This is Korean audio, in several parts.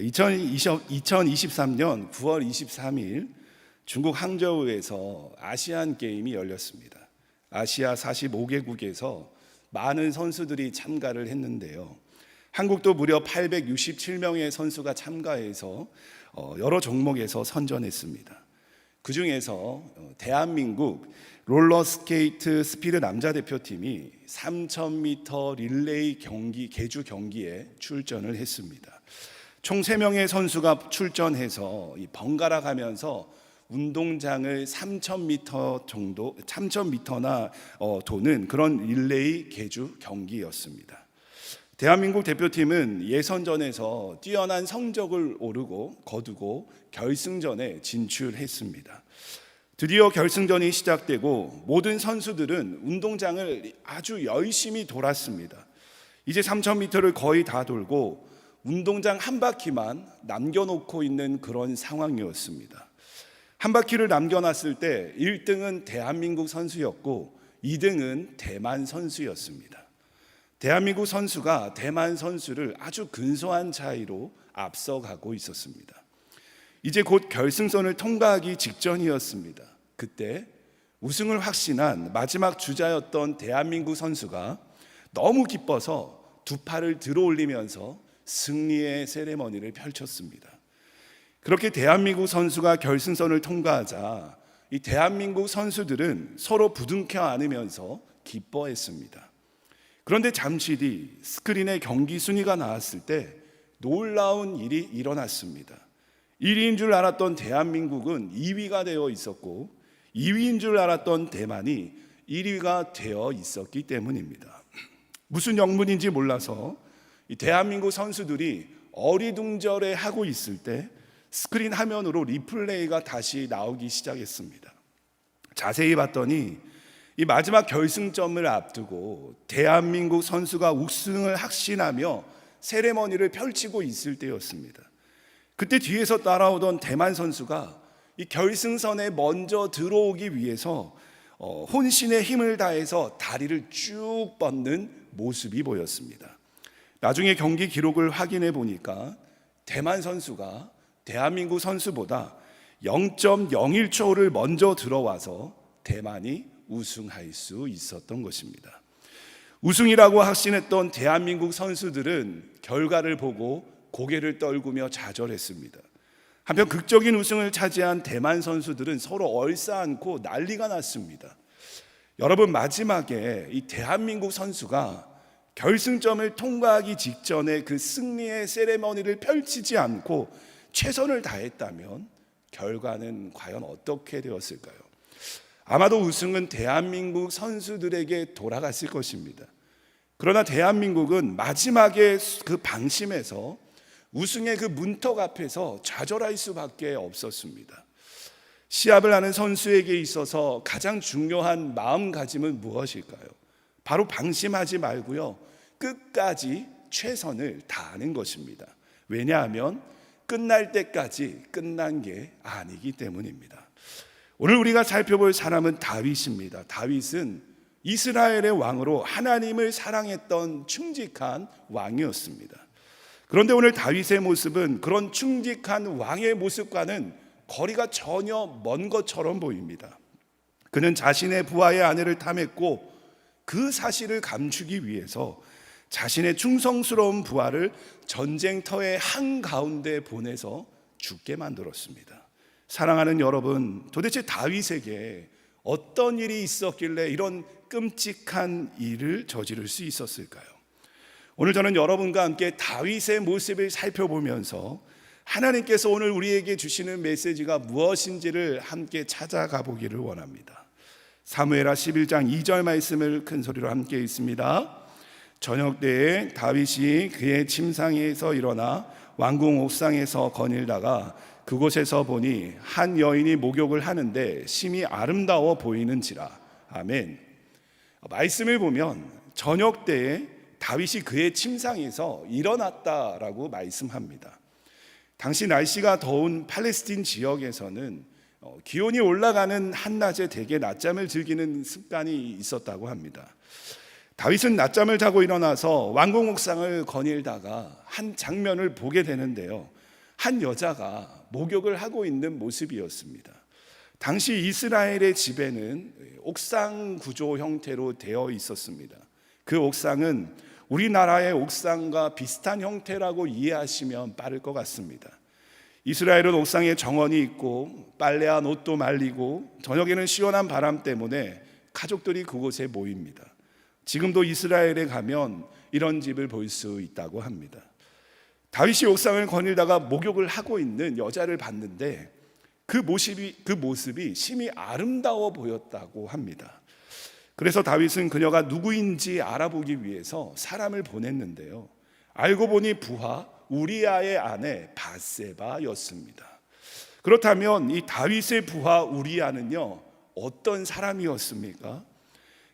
2020, 2023년 9월 23일 중국 항저우에서 아시안 게임이 열렸습니다. 아시아 45개국에서 많은 선수들이 참가를 했는데요. 한국도 무려 867명의 선수가 참가해서 어, 여러 종목에서 선전했습니다. 그 중에서 어, 대한민국 롤러스케이트 스피드 남자 대표팀이 3000m 릴레이 경기 개주 경기에 출전을 했습니다. 총 3명의 선수가 출전해서 이 번갈아 가면서 운동장을 3,000m 정도, 3,000m나 어, 도는 그런 릴레이 개주 경기였습니다. 대한민국 대표팀은 예선전에서 뛰어난 성적을 오르고 거두고 결승전에 진출했습니다. 드디어 결승전이 시작되고 모든 선수들은 운동장을 아주 열심히 돌았습니다. 이제 3,000m를 거의 다 돌고 운동장 한 바퀴만 남겨놓고 있는 그런 상황이었습니다. 한 바퀴를 남겨놨을 때 1등은 대한민국 선수였고 2등은 대만 선수였습니다. 대한민국 선수가 대만 선수를 아주 근소한 차이로 앞서가고 있었습니다. 이제 곧 결승선을 통과하기 직전이었습니다. 그때 우승을 확신한 마지막 주자였던 대한민국 선수가 너무 기뻐서 두 팔을 들어 올리면서 승리의 세레머니를 펼쳤습니다. 그렇게 대한민국 선수가 결승선을 통과하자 이 대한민국 선수들은 서로 부둥켜 안으면서 기뻐했습니다. 그런데 잠시 뒤 스크린에 경기 순위가 나왔을 때 놀라운 일이 일어났습니다. 1위인 줄 알았던 대한민국은 2위가 되어 있었고 2위인 줄 알았던 대만이 1위가 되어 있었기 때문입니다. 무슨 영문인지 몰라서 이 대한민국 선수들이 어리둥절해 하고 있을 때 스크린 화면으로 리플레이가 다시 나오기 시작했습니다. 자세히 봤더니 이 마지막 결승점을 앞두고 대한민국 선수가 우승을 확신하며 세레머니를 펼치고 있을 때였습니다. 그때 뒤에서 따라오던 대만 선수가 이 결승선에 먼저 들어오기 위해서 어, 혼신의 힘을 다해서 다리를 쭉 뻗는 모습이 보였습니다. 나중에 경기 기록을 확인해 보니까 대만 선수가 대한민국 선수보다 0.01초를 먼저 들어와서 대만이 우승할 수 있었던 것입니다. 우승이라고 확신했던 대한민국 선수들은 결과를 보고 고개를 떨구며 좌절했습니다. 한편 극적인 우승을 차지한 대만 선수들은 서로 얼싸안고 난리가 났습니다. 여러분 마지막에 이 대한민국 선수가 결승점을 통과하기 직전에 그 승리의 세레머니를 펼치지 않고 최선을 다했다면 결과는 과연 어떻게 되었을까요? 아마도 우승은 대한민국 선수들에게 돌아갔을 것입니다. 그러나 대한민국은 마지막에 그 방심에서 우승의 그 문턱 앞에서 좌절할 수밖에 없었습니다. 시합을 하는 선수에게 있어서 가장 중요한 마음가짐은 무엇일까요? 바로 방심하지 말고요. 끝까지 최선을 다하는 것입니다. 왜냐하면 끝날 때까지 끝난 게 아니기 때문입니다. 오늘 우리가 살펴볼 사람은 다윗입니다. 다윗은 이스라엘의 왕으로 하나님을 사랑했던 충직한 왕이었습니다. 그런데 오늘 다윗의 모습은 그런 충직한 왕의 모습과는 거리가 전혀 먼 것처럼 보입니다. 그는 자신의 부하의 아내를 탐했고 그 사실을 감추기 위해서 자신의 충성스러운 부하를 전쟁터의 한가운데 보내서 죽게 만들었습니다. 사랑하는 여러분, 도대체 다윗에게 어떤 일이 있었길래 이런 끔찍한 일을 저지를 수 있었을까요? 오늘 저는 여러분과 함께 다윗의 모습을 살펴보면서 하나님께서 오늘 우리에게 주시는 메시지가 무엇인지를 함께 찾아가 보기를 원합니다. 사무엘하 11장 2절 말씀을 큰 소리로 함께 읽습니다. 저녁 때에 다윗이 그의 침상에서 일어나 왕궁 옥상에서 거닐다가 그곳에서 보니 한 여인이 목욕을 하는데 심히 아름다워 보이는지라. 아멘. 말씀을 보면 저녁 때에 다윗이 그의 침상에서 일어났다라고 말씀합니다. 당시 날씨가 더운 팔레스틴 지역에서는 어, 기온이 올라가는 한낮에 대개 낮잠을 즐기는 습관이 있었다고 합니다. 다윗은 낮잠을 자고 일어나서 왕궁 옥상을 거닐다가 한 장면을 보게 되는데요. 한 여자가 목욕을 하고 있는 모습이었습니다. 당시 이스라엘의 집에는 옥상 구조 형태로 되어 있었습니다. 그 옥상은 우리나라의 옥상과 비슷한 형태라고 이해하시면 빠를 것 같습니다. 이스라엘은 옥상에 정원이 있고 빨래한 옷도 말리고 저녁에는 시원한 바람 때문에 가족들이 그곳에 모입니다. 지금도 이스라엘에 가면 이런 집을 볼 수 있다고 합니다. 다윗이 옥상을 거닐다가 목욕을 하고 있는 여자를 봤는데 그 모습이 그 모습이 심히 아름다워 보였다고 합니다. 그래서 다윗은 그녀가 누구인지 알아보기 위해서 사람을 보냈는데요. 알고 보니 부하 우리아의 아내 바세바였습니다. 그렇다면 이 다윗의 부하 우리아는요 어떤 사람이었습니까?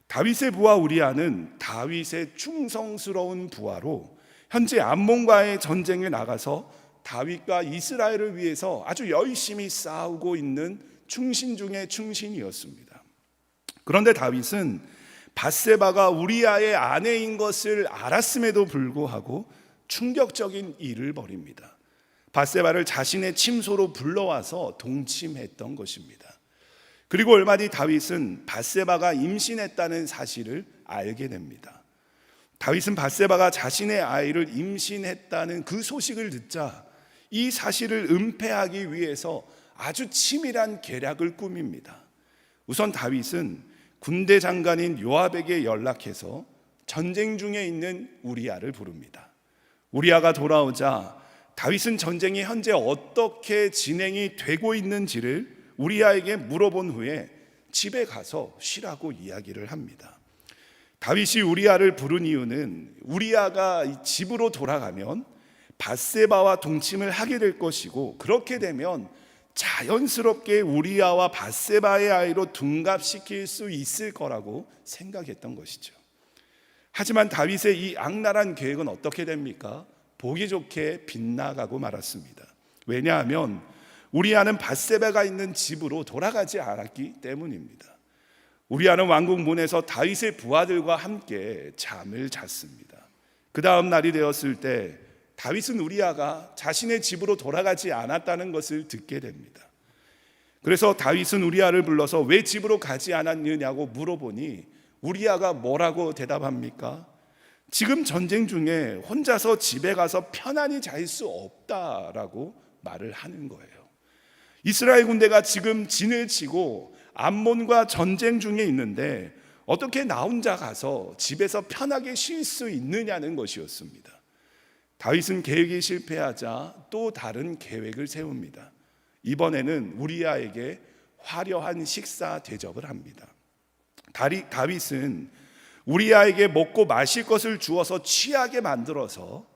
다윗의 부하 우리아는 다윗의 충성스러운 부하로 현재 암몬과의 전쟁에 나가서 다윗과 이스라엘을 위해서 아주 열심히 싸우고 있는 충신 중의 충신이었습니다. 그런데 다윗은 바세바가 우리아의 아내인 것을 알았음에도 불구하고 충격적인 일을 벌입니다. 바세바를 자신의 침소로 불러와서 동침했던 것입니다. 그리고 얼마 뒤 다윗은 바세바가 임신했다는 사실을 알게 됩니다. 다윗은 바세바가 자신의 아이를 임신했다는 그 소식을 듣자 이 사실을 은폐하기 위해서 아주 치밀한 계략을 꾸밉니다. 우선 다윗은 군대 장관인 요압에게 연락해서 전쟁 중에 있는 우리아를 부릅니다. 우리아가 돌아오자 다윗은 전쟁이 현재 어떻게 진행이 되고 있는지를 우리아에게 물어본 후에 집에 가서 쉬라고 이야기를 합니다. 다윗이 우리아를 부른 이유는 우리아가 집으로 돌아가면 바세바와 동침을 하게 될 것이고 그렇게 되면 자연스럽게 우리아와 바세바의 아이로 둔갑시킬 수 있을 거라고 생각했던 것이죠. 하지만 다윗의 이 악랄한 계획은 어떻게 됩니까? 보기 좋게 빗나가고 말았습니다. 왜냐하면 우리아는 바세바가 있는 집으로 돌아가지 않았기 때문입니다. 우리아는 왕궁 문에서 다윗의 부하들과 함께 잠을 잤습니다. 그 다음 날이 되었을 때 다윗은 우리아가 자신의 집으로 돌아가지 않았다는 것을 듣게 됩니다. 그래서 다윗은 우리아를 불러서 왜 집으로 가지 않았느냐고 물어보니 우리아가 뭐라고 대답합니까? 지금 전쟁 중에 혼자서 집에 가서 편안히 잘 수 없다라고 말을 하는 거예요. 이스라엘 군대가 지금 진을 치고 암몬과 전쟁 중에 있는데 어떻게 나 혼자 가서 집에서 편하게 쉴 수 있느냐는 것이었습니다. 다윗은 계획이 실패하자 또 다른 계획을 세웁니다. 이번에는 우리아에게 화려한 식사 대접을 합니다. 다윗은 우리아에게 먹고 마실 것을 주어서 취하게 만들어서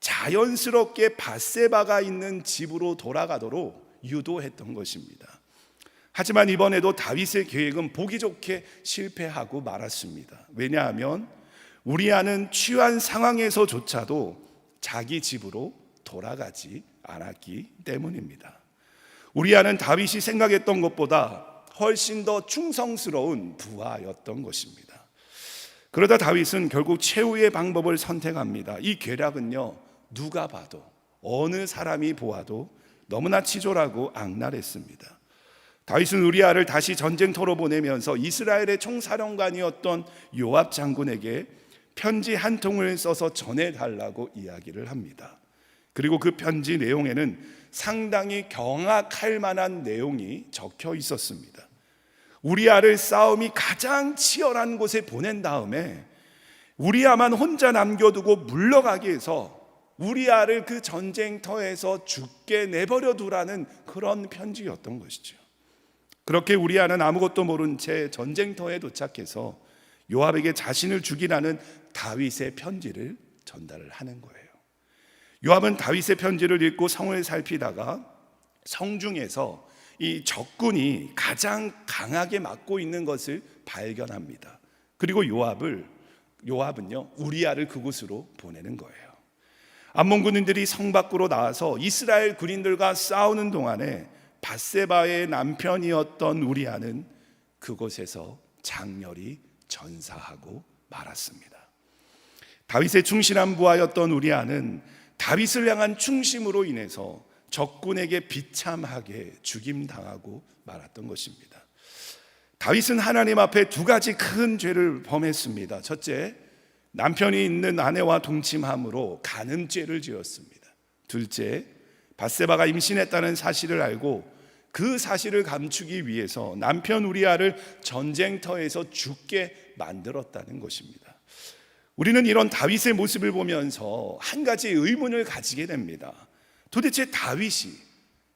자연스럽게 바세바가 있는 집으로 돌아가도록 유도했던 것입니다. 하지만 이번에도 다윗의 계획은 보기 좋게 실패하고 말았습니다. 왜냐하면 우리아는 취한 상황에서조차도 자기 집으로 돌아가지 않았기 때문입니다. 우리아는 다윗이 생각했던 것보다 훨씬 더 충성스러운 부하였던 것입니다. 그러다 다윗은 결국 최후의 방법을 선택합니다. 이 계략은요, 누가 봐도, 어느 사람이 보아도 너무나 치졸하고 악랄했습니다. 다윗은 우리아를 다시 전쟁터로 보내면서 이스라엘의 총사령관이었던 요압 장군에게 편지 한 통을 써서 전해달라고 이야기를 합니다. 그리고 그 편지 내용에는 상당히 경악할 만한 내용이 적혀 있었습니다. 우리아를 싸움이 가장 치열한 곳에 보낸 다음에 우리아만 혼자 남겨두고 물러가게 해서 우리아를 그 전쟁터에서 죽게 내버려 두라는 그런 편지였던 것이죠. 그렇게 우리아는 아무것도 모른 채 전쟁터에 도착해서 요압에게 자신을 죽이라는 다윗의 편지를 전달을 하는 거예요. 요압은 다윗의 편지를 읽고 성을 살피다가 성중에서 이 적군이 가장 강하게 막고 있는 것을 발견합니다. 그리고 요압을 요압은요 우리아를 그곳으로 보내는 거예요. 암몬 군인들이 성 밖으로 나와서 이스라엘 군인들과 싸우는 동안에 바세바의 남편이었던 우리아는 그곳에서 장렬히 전사하고 말았습니다. 다윗의 충실한 부하였던 우리아는 다윗을 향한 충심으로 인해서 적군에게 비참하게 죽임 당하고 말았던 것입니다. 다윗은 하나님 앞에 두 가지 큰 죄를 범했습니다. 첫째, 남편이 있는 아내와 동침함으로 간음죄를 지었습니다. 둘째, 바세바가 임신했다는 사실을 알고 그 사실을 감추기 위해서 남편 우리아를 전쟁터에서 죽게 만들었다는 것입니다. 우리는 이런 다윗의 모습을 보면서 한 가지 의문을 가지게 됩니다. 도대체 다윗이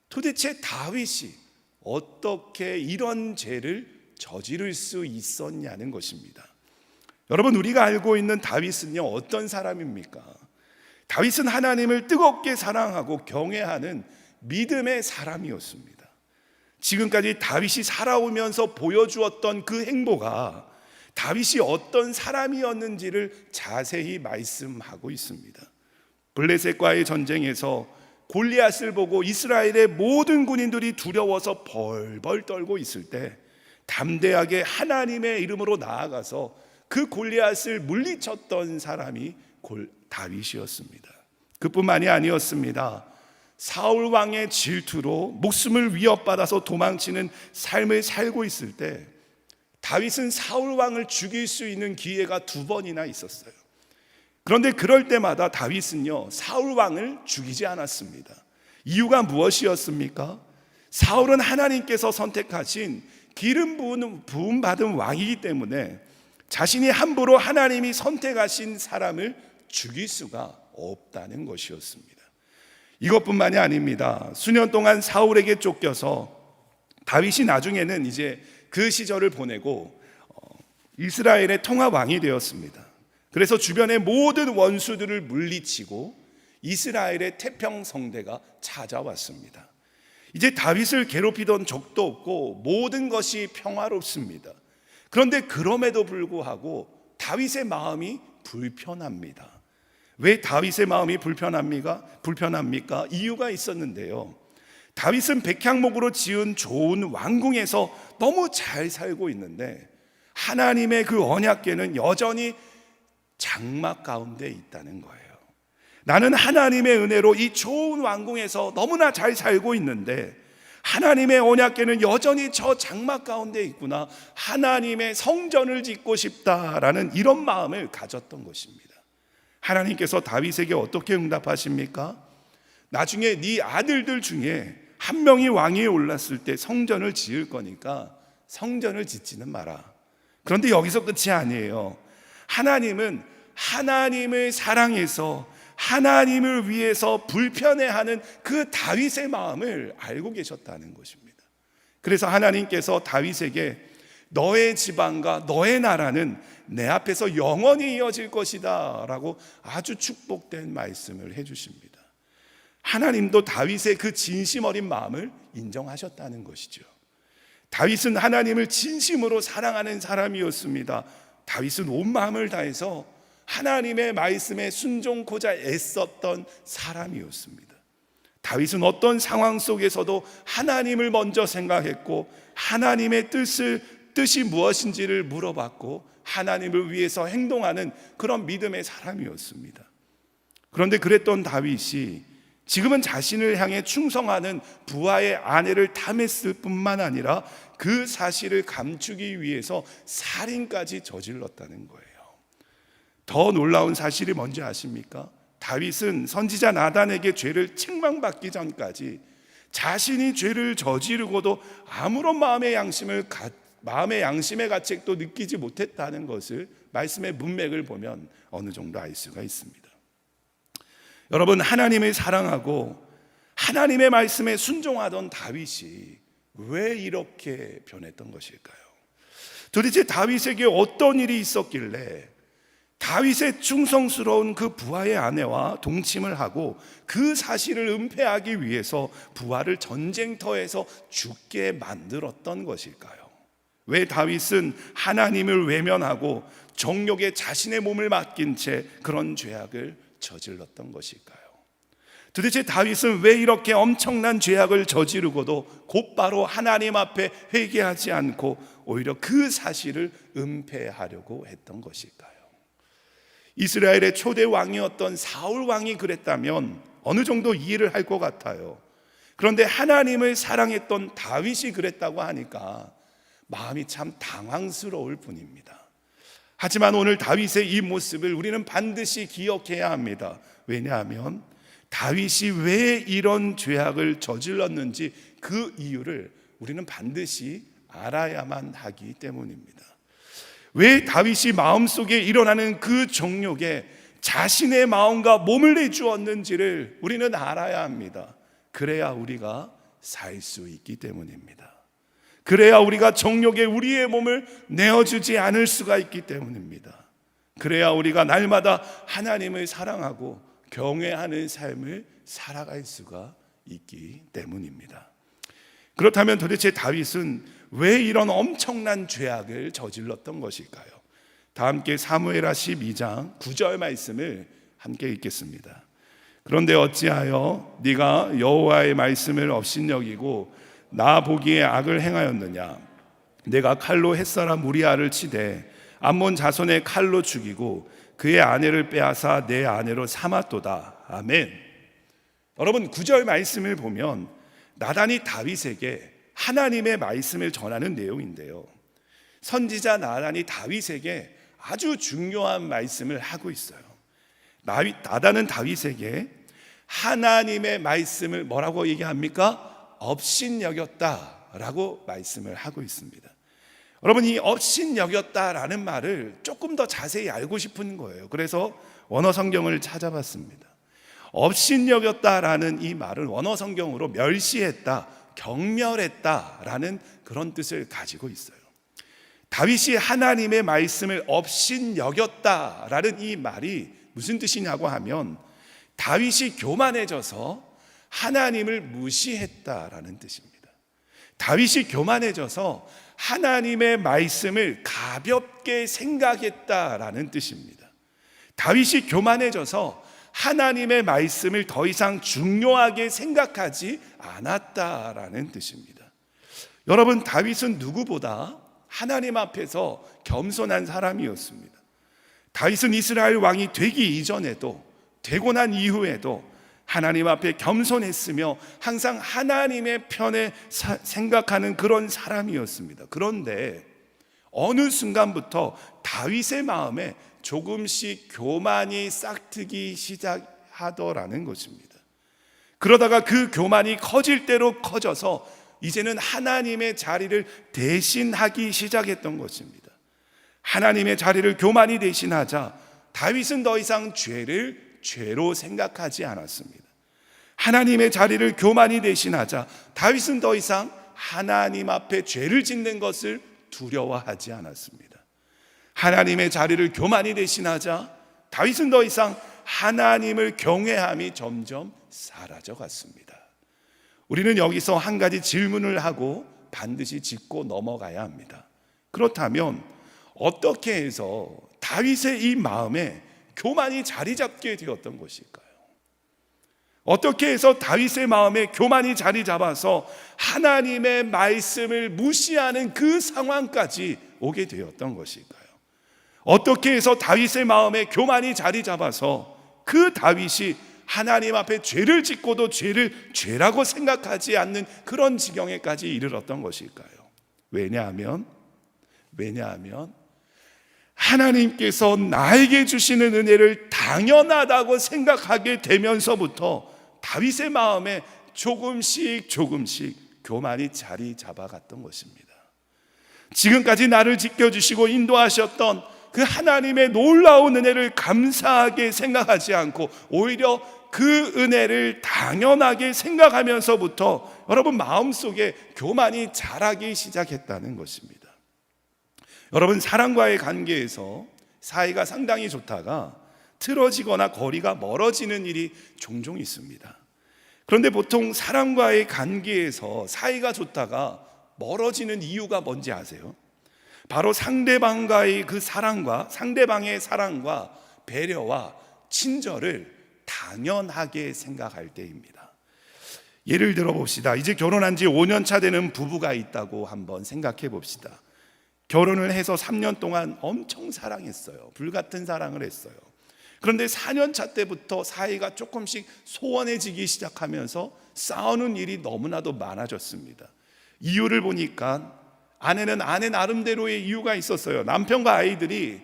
도대체 다윗이 어떻게 이런 죄를 저지를 수 있었냐는 것입니다. 여러분 우리가 알고 있는 다윗은요 어떤 사람입니까? 다윗은 하나님을 뜨겁게 사랑하고 경외하는 믿음의 사람이었습니다. 지금까지 다윗이 살아오면서 보여주었던 그 행보가 다윗이 어떤 사람이었는지를 자세히 말씀하고 있습니다. 블레셋과의 전쟁에서 골리앗을 보고 이스라엘의 모든 군인들이 두려워서 벌벌 떨고 있을 때 담대하게 하나님의 이름으로 나아가서 그 골리앗을 물리쳤던 사람이 골 다윗이었습니다. 그뿐만이 아니었습니다. 사울 왕의 질투로 목숨을 위협받아서 도망치는 삶을 살고 있을 때 다윗은 사울 왕을 죽일 수 있는 기회가 두 번이나 있었어요. 그런데 그럴 때마다 다윗은요, 사울 왕을 죽이지 않았습니다. 이유가 무엇이었습니까? 사울은 하나님께서 선택하신 기름 부음 받은 왕이기 때문에 자신이 함부로 하나님이 선택하신 사람을 죽일 수가 없다는 것이었습니다. 이것뿐만이 아닙니다. 수년 동안 사울에게 쫓겨서 다윗이 나중에는 이제 그 시절을 보내고 어, 이스라엘의 통합 왕이 되었습니다. 그래서 주변의 모든 원수들을 물리치고 이스라엘의 태평 성대가 찾아왔습니다. 이제 다윗을 괴롭히던 적도 없고 모든 것이 평화롭습니다. 그런데 그럼에도 불구하고 다윗의 마음이 불편합니다. 왜 다윗의 마음이 불편합니까? 불편합니까? 이유가 있었는데요. 다윗은 백향목으로 지은 좋은 왕궁에서 너무 잘 살고 있는데 하나님의 그 언약궤는 여전히 장막 가운데 있다는 거예요. 나는 하나님의 은혜로 이 좋은 왕궁에서 너무나 잘 살고 있는데 하나님의 언약궤는 여전히 저 장막 가운데 있구나. 하나님의 성전을 짓고 싶다라는 이런 마음을 가졌던 것입니다. 하나님께서 다윗에게 어떻게 응답하십니까? 나중에 네 아들들 중에 한 명이 왕위에 올랐을 때 성전을 지을 거니까 성전을 짓지는 마라. 그런데 여기서 끝이 아니에요. 하나님은 하나님을 사랑해서 하나님을 위해서 불편해하는 그 다윗의 마음을 알고 계셨다는 것입니다. 그래서 하나님께서 다윗에게 너의 지방과 너의 나라는 내 앞에서 영원히 이어질 것이다 라고 아주 축복된 말씀을 해주십니다. 하나님도 다윗의 그 진심 어린 마음을 인정하셨다는 것이죠. 다윗은 하나님을 진심으로 사랑하는 사람이었습니다. 다윗은 온 마음을 다해서 하나님의 말씀에 순종코자 애썼던 사람이었습니다. 다윗은 어떤 상황 속에서도 하나님을 먼저 생각했고 하나님의 뜻을 뜻이 무엇인지를 물어봤고 하나님을 위해서 행동하는 그런 믿음의 사람이었습니다. 그런데 그랬던 다윗이 지금은 자신을 향해 충성하는 부하의 아내를 탐했을 뿐만 아니라 그 사실을 감추기 위해서 살인까지 저질렀다는 거예요. 더 놀라운 사실이 뭔지 아십니까? 다윗은 선지자 나단에게 죄를 책망받기 전까지 자신이 죄를 저지르고도 아무런 마음의 양심을 가, 마음의 양심의 가책도 느끼지 못했다는 것을 말씀의 문맥을 보면 어느 정도 알 수가 있습니다. 여러분 하나님을 사랑하고 하나님의 말씀에 순종하던 다윗이 왜 이렇게 변했던 것일까요? 도대체 다윗에게 어떤 일이 있었길래 다윗의 충성스러운 그 부하의 아내와 동침을 하고 그 사실을 은폐하기 위해서 부하를 전쟁터에서 죽게 만들었던 것일까요? 왜 다윗은 하나님을 외면하고 정욕에 자신의 몸을 맡긴 채 그런 죄악을 저질렀던 것일까요? 도대체 다윗은 왜 이렇게 엄청난 죄악을 저지르고도 곧바로 하나님 앞에 회개하지 않고 오히려 그 사실을 은폐하려고 했던 것일까요? 이스라엘의 초대 왕이었던 사울 왕이 그랬다면 어느 정도 이해를 할 것 같아요. 그런데 하나님을 사랑했던 다윗이 그랬다고 하니까 마음이 참 당황스러울 뿐입니다. 하지만 오늘 다윗의 이 모습을 우리는 반드시 기억해야 합니다. 왜냐하면 다윗이 왜 이런 죄악을 저질렀는지 그 이유를 우리는 반드시 알아야만 하기 때문입니다. 왜 다윗이 마음속에 일어나는 그 정욕에 자신의 마음과 몸을 내주었는지를 우리는 알아야 합니다. 그래야 우리가 살 수 있기 때문입니다. 그래야 우리가 정욕에 우리의 몸을 내어주지 않을 수가 있기 때문입니다. 그래야 우리가 날마다 하나님을 사랑하고 경외하는 삶을 살아갈 수가 있기 때문입니다. 그렇다면 도대체 다윗은 왜 이런 엄청난 죄악을 저질렀던 것일까요? 다 함께 사무엘하 12장 9절 말씀을 함께 읽겠습니다. 그런데 어찌하여 네가 여호와의 말씀을 업신여기고 나 보기에 악을 행하였느냐 내가 칼로 햇사람 우리아를 치되 암몬 자손의 칼로 죽이고 그의 아내를 빼앗아 내 아내로 삼았도다 아멘 여러분 9절 말씀을 보면 나단이 다윗에게 하나님의 말씀을 전하는 내용인데요 선지자 나단이 다윗에게 아주 중요한 말씀을 하고 있어요 나단은 다윗에게 하나님의 말씀을 뭐라고 얘기합니까? 업신여겼다라고 말씀을 하고 있습니다. 여러분 이 업신여겼다라는 말을 조금 더 자세히 알고 싶은 거예요. 그래서 원어 성경을 찾아봤습니다. 업신여겼다라는 이 말은 원어 성경으로 멸시했다, 경멸했다라는 그런 뜻을 가지고 있어요. 다윗이 하나님의 말씀을 업신 여겼다라는 이 말이 무슨 뜻이냐고 하면 다윗이 교만해져서 하나님을 무시했다라는 뜻입니다. 다윗이 교만해져서 하나님의 말씀을 가볍게 생각했다라는 뜻입니다. 다윗이 교만해져서 하나님의 말씀을 더 이상 중요하게 생각하지 않았다라는 뜻입니다. 여러분, 다윗은 누구보다 하나님 앞에서 겸손한 사람이었습니다. 다윗은 이스라엘 왕이 되기 이전에도 되고 난 이후에도 하나님 앞에 겸손했으며 항상 하나님의 편에 사- 생각하는 그런 사람이었습니다. 그런데 어느 순간부터 다윗의 마음에 조금씩 교만이 싹트기 시작하더라는 것입니다. 그러다가 그 교만이 커질 대로 커져서 이제는 하나님의 자리를 대신하기 시작했던 것입니다. 하나님의 자리를 교만이 대신하자 다윗은 더 이상 죄를 죄로 생각하지 않았습니다. 하나님의 자리를 교만이 대신하자 다윗은 더 이상 하나님 앞에 죄를 짓는 것을 두려워하지 않았습니다. 하나님의 자리를 교만이 대신하자 다윗은 더 이상 하나님을 경외함이 점점 사라져 갔습니다. 우리는 여기서 한 가지 질문을 하고 반드시 짚고 넘어가야 합니다. 그렇다면 어떻게 해서 다윗의 이 마음에 교만이 자리 잡게 되었던 것일까요? 어떻게 해서 다윗의 마음에 교만이 자리 잡아서 하나님의 말씀을 무시하는 그 상황까지 오게 되었던 것일까요? 어떻게 해서 다윗의 마음에 교만이 자리 잡아서 그 다윗이 하나님 앞에 죄를 짓고도 죄를 죄라고 생각하지 않는 그런 지경에까지 이르렀던 것일까요? 왜냐하면 왜냐하면 하나님께서 나에게 주시는 은혜를 당연하다고 생각하게 되면서부터 다윗의 마음에 조금씩 조금씩 교만이 자리 잡아갔던 것입니다. 지금까지 나를 지켜주시고 인도하셨던 그 하나님의 놀라운 은혜를 감사하게 생각하지 않고 오히려 그 은혜를 당연하게 생각하면서부터 여러분 마음속에 교만이 자라기 시작했다는 것입니다. 여러분 사랑과의 관계에서 사이가 상당히 좋다가 틀어지거나 거리가 멀어지는 일이 종종 있습니다. 그런데 보통 사람과의 관계에서 사이가 좋다가 멀어지는 이유가 뭔지 아세요? 바로 상대방과의 그 사랑과 상대방의 사랑과 배려와 친절을 당연하게 생각할 때입니다. 예를 들어 봅시다. 이제 결혼한 지 5년 차 되는 부부가 있다고 한번 생각해 봅시다. 결혼을 해서 3년 동안 엄청 사랑했어요. 불같은 사랑을 했어요. 그런데 4년 차 때부터 사이가 조금씩 소원해지기 시작하면서 싸우는 일이 너무나도 많아졌습니다. 이유를 보니까 아내는 아내 나름대로의 이유가 있었어요. 남편과 아이들이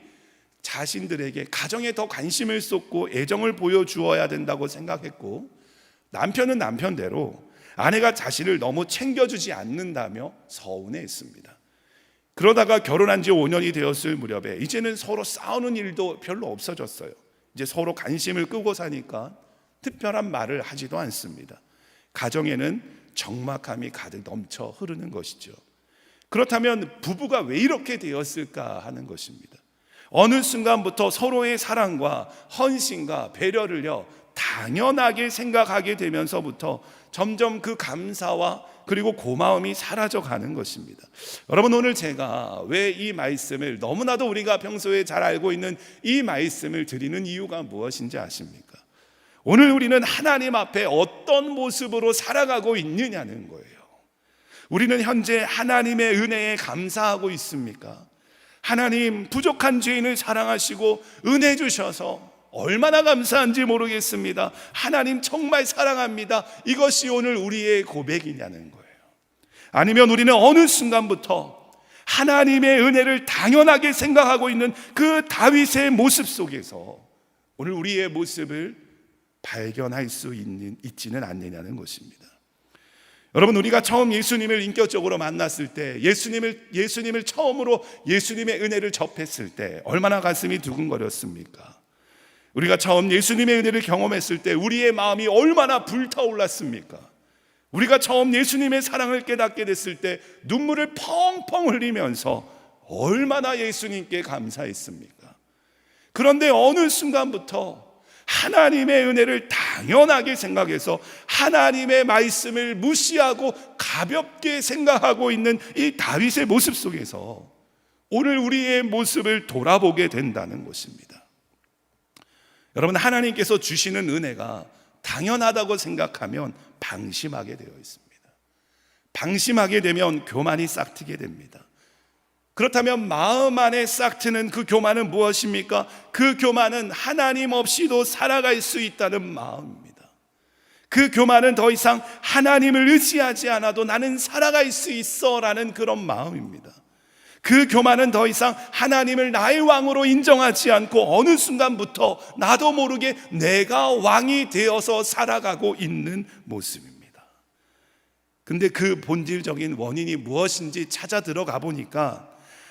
자신들에게 가정에 더 관심을 쏟고 애정을 보여주어야 된다고 생각했고 남편은 남편대로 아내가 자신을 너무 챙겨주지 않는다며 서운해했습니다. 그러다가 결혼한 지 5년이 되었을 무렵에 이제는 서로 싸우는 일도 별로 없어졌어요. 이제 서로 관심을 끄고 사니까 특별한 말을 하지도 않습니다. 가정에는 적막함이 가득 넘쳐 흐르는 것이죠. 그렇다면 부부가 왜 이렇게 되었을까 하는 것입니다. 어느 순간부터 서로의 사랑과 헌신과 배려를요, 당연하게 생각하게 되면서부터 점점 그 감사와 그리고 고마움이 사라져 가는 것입니다. 여러분, 오늘 제가 왜 이 말씀을 너무나도 우리가 평소에 잘 알고 있는 이 말씀을 드리는 이유가 무엇인지 아십니까? 오늘 우리는 하나님 앞에 어떤 모습으로 살아가고 있느냐는 거예요. 우리는 현재 하나님의 은혜에 감사하고 있습니까? 하나님 부족한 죄인을 사랑하시고 은혜 주셔서 얼마나 감사한지 모르겠습니다. 하나님 정말 사랑합니다. 이것이 오늘 우리의 고백이냐는 거예요. 아니면 우리는 어느 순간부터 하나님의 은혜를 당연하게 생각하고 있는 그 다윗의 모습 속에서 오늘 우리의 모습을 발견할 수 있는, 있지는 않느냐는 것입니다. 여러분 우리가 처음 예수님을 인격적으로 만났을 때 예수님을 예수님을 처음으로 예수님의 은혜를 접했을 때 얼마나 가슴이 두근거렸습니까? 우리가 처음 예수님의 은혜를 경험했을 때 우리의 마음이 얼마나 불타올랐습니까? 우리가 처음 예수님의 사랑을 깨닫게 됐을 때 눈물을 펑펑 흘리면서 얼마나 예수님께 감사했습니까? 그런데 어느 순간부터 하나님의 은혜를 당연하게 생각해서 하나님의 말씀을 무시하고 가볍게 생각하고 있는 이 다윗의 모습 속에서 오늘 우리의 모습을 돌아보게 된다는 것입니다. 여러분, 하나님께서 주시는 은혜가 당연하다고 생각하면 방심하게 되어 있습니다. 방심하게 되면 교만이 싹트게 됩니다. 그렇다면 마음 안에 싹 트는 그 교만은 무엇입니까? 그 교만은 하나님 없이도 살아갈 수 있다는 마음입니다. 그 교만은 더 이상 하나님을 의지하지 않아도 나는 살아갈 수 있어 라는 그런 마음입니다. 그 교만은 더 이상 하나님을 나의 왕으로 인정하지 않고 어느 순간부터 나도 모르게 내가 왕이 되어서 살아가고 있는 모습입니다. 근데 그 본질적인 원인이 무엇인지 찾아 들어가 보니까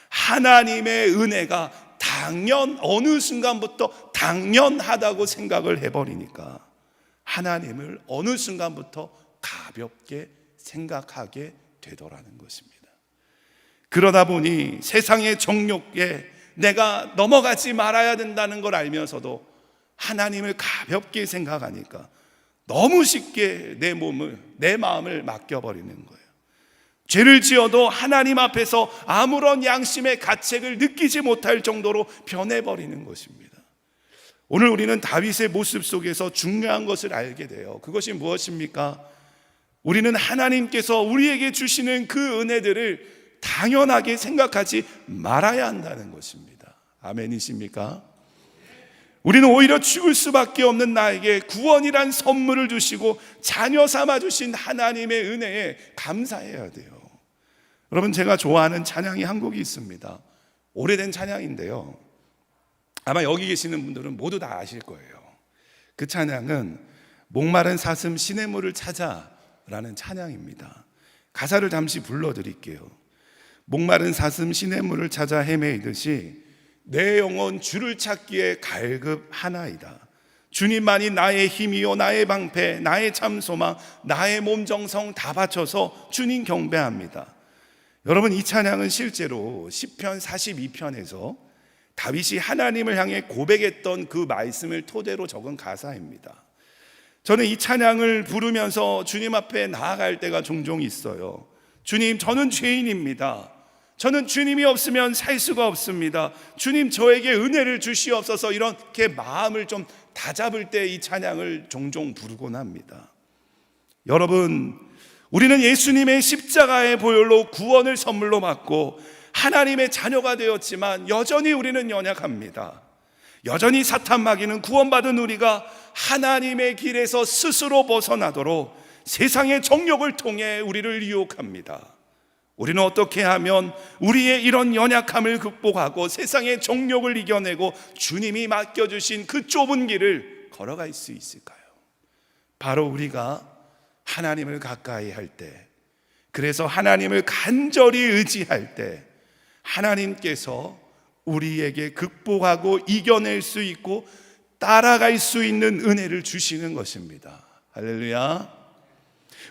하나님의 은혜가 당연 어느 순간부터 당연하다고 생각을 해버리니까 하나님을 어느 순간부터 가볍게 생각하게 되더라는 것입니다. 그러다 보니 세상의 정욕에 내가 넘어가지 말아야 된다는 걸 알면서도 하나님을 가볍게 생각하니까 너무 쉽게 내 몸을, 내 마음을 맡겨버리는 거예요. 죄를 지어도 하나님 앞에서 아무런 양심의 가책을 느끼지 못할 정도로 변해버리는 것입니다. 오늘 우리는 다윗의 모습 속에서 중요한 것을 알게 돼요. 그것이 무엇입니까? 우리는 하나님께서 우리에게 주시는 그 은혜들을 당연하게 생각하지 말아야 한다는 것입니다. 아멘이십니까? 우리는 오히려 죽을 수밖에 없는 나에게 구원이란 선물을 주시고 자녀 삼아 주신 하나님의 은혜에 감사해야 돼요. 여러분 제가 좋아하는 찬양이 한 곡이 있습니다. 오래된 찬양인데요. 아마 여기 계시는 분들은 모두 다 아실 거예요. 그 찬양은 목마른 사슴 시냇물을 찾아라는 찬양입니다. 가사를 잠시 불러 드릴게요. 목마른 사슴 시냇물을 찾아 헤매이듯이 내 영혼 주를 찾기에 갈급하나이다. 주님만이 나의 힘이요 나의 방패 나의 참소망 나의 몸 정성 다 바쳐서 주님 경배합니다. 여러분 이 찬양은 실제로 시편 42편에서 다윗이 하나님을 향해 고백했던 그 말씀을 토대로 적은 가사입니다. 저는 이 찬양을 부르면서 주님 앞에 나아갈 때가 종종 있어요. 주님, 저는 죄인입니다. 저는 주님이 없으면 살 수가 없습니다. 주님, 저에게 은혜를 주시옵소서 이렇게 마음을 좀 다잡을 때 이 찬양을 종종 부르곤 합니다. 여러분, 우리는 예수님의 십자가의 보혈로 구원을 선물로 받고 하나님의 자녀가 되었지만 여전히 우리는 연약합니다. 여전히 사탄 마귀는 구원받은 우리가 하나님의 길에서 스스로 벗어나도록 세상의 정욕을 통해 우리를 유혹합니다. 우리는 어떻게 하면 우리의 이런 연약함을 극복하고 세상의 정욕을 이겨내고 주님이 맡겨주신 그 좁은 길을 걸어갈 수 있을까요? 바로 우리가 하나님을 가까이 할 때, 그래서 하나님을 간절히 의지할 때, 하나님께서 우리에게 극복하고 이겨낼 수 있고 따라갈 수 있는 은혜를 주시는 것입니다. 할렐루야.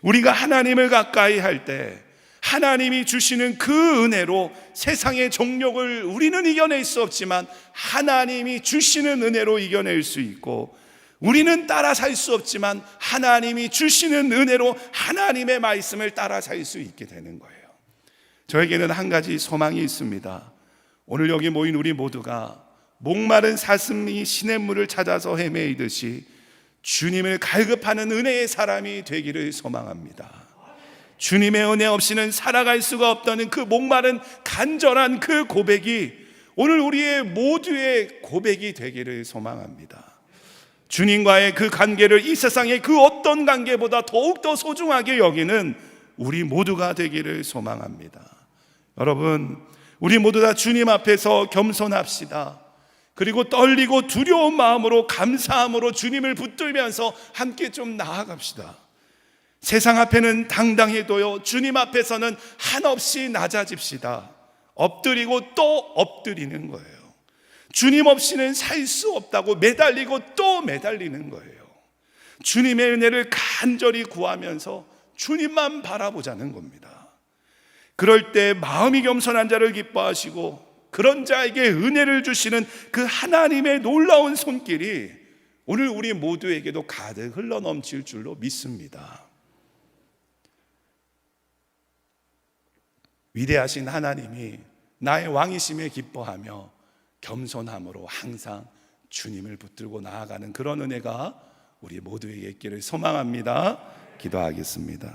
우리가 하나님을 가까이 할 때, 하나님이 주시는 그 은혜로 세상의 정욕을 우리는 이겨낼 수 없지만 하나님이 주시는 은혜로 이겨낼 수 있고 우리는 따라 살 수 없지만 하나님이 주시는 은혜로 하나님의 말씀을 따라 살 수 있게 되는 거예요. 저에게는 한 가지 소망이 있습니다. 오늘 여기 모인 우리 모두가 목마른 사슴이 시냇물을 찾아서 헤매이듯이 주님을 갈급하는 은혜의 사람이 되기를 소망합니다. 주님의 은혜 없이는 살아갈 수가 없다는 그 목마른 간절한 그 고백이 오늘 우리의 모두의 고백이 되기를 소망합니다. 주님과의 그 관계를 이 세상의 그 어떤 관계보다 더욱더 소중하게 여기는 우리 모두가 되기를 소망합니다. 여러분, 우리 모두 다 주님 앞에서 겸손합시다. 그리고 떨리고 두려운 마음으로 감사함으로 주님을 붙들면서 함께 좀 나아갑시다. 세상 앞에는 당당해도요, 주님 앞에서는 한없이 낮아집시다. 엎드리고 또 엎드리는 거예요. 주님 없이는 살 수 없다고 매달리고 또 매달리는 거예요. 주님의 은혜를 간절히 구하면서 주님만 바라보자는 겁니다. 그럴 때 마음이 겸손한 자를 기뻐하시고 그런 자에게 은혜를 주시는 그 하나님의 놀라운 손길이 오늘 우리 모두에게도 가득 흘러 넘칠 줄로 믿습니다. 위대하신 하나님이 나의 왕이심에 기뻐하며 겸손함으로 항상 주님을 붙들고 나아가는 그런 은혜가 우리 모두에게 있기를 소망합니다. 기도하겠습니다.